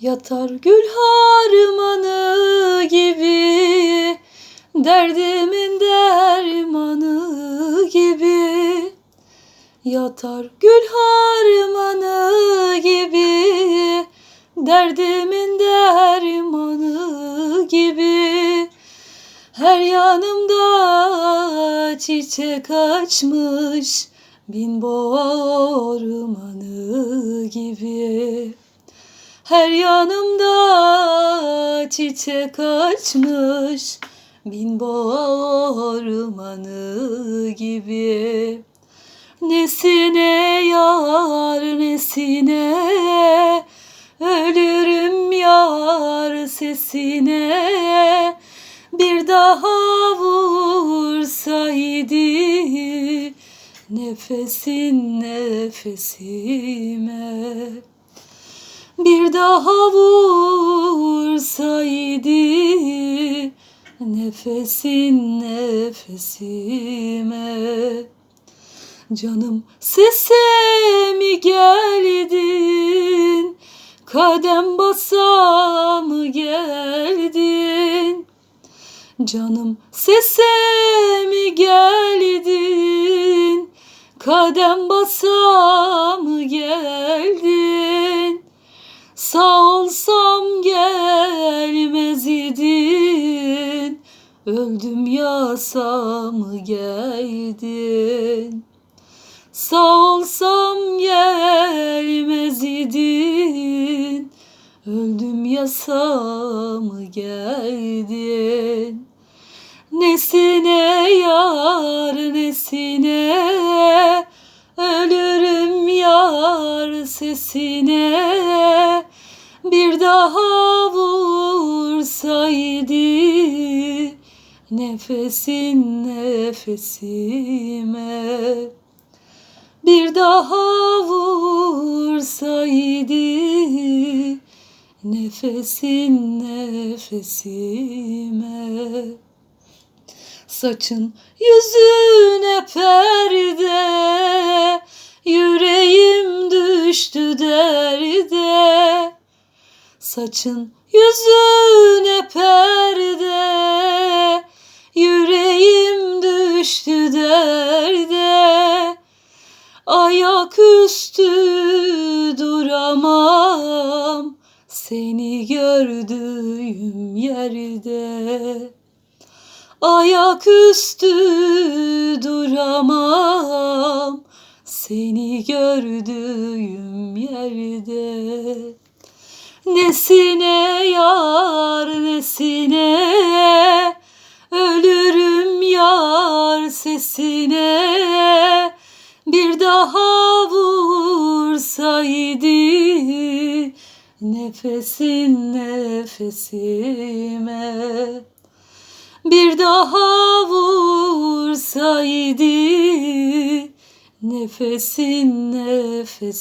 Yatar gül harmanı gibi Derdimin dermanı gibi. Yatar gül harmanı gibi Derdimin dermanı gibi. Her yanımda çiçek açmış Bin boğa her yanımda çiçek açmış Bin ormanı gibi. Nesine yar nesine Ölürüm yar sesine. Bir daha vursaydı Nefesin nefesime bir daha vursaydı nefesin nefesime. Canım sese mi geldin? Kadem basa mı geldin? Canım sese mi geldin? Kadem basa mı geldin Sağ olsam gelmez idin. Öldüm mı geldin? Sağ olsam gelmez idin. Öldüm yasa mı geldin? Nesine yar sesine bir daha vursaydı nefesin nefesime bir daha vursaydı nefesin nefesime. Saçın yüzüne perde düştü derde Saçın yüzüne perde Yüreğim düştü derde Ayaküstü duramam. Seni gördüğüm yerde Ayaküstü duramam Seni gördüğüm yerde. Nesine yar nesine Ölürüm yar sesine. Bir daha vursaydı Nefesin nefesime. Bir daha vursaydı Nefesin nefesime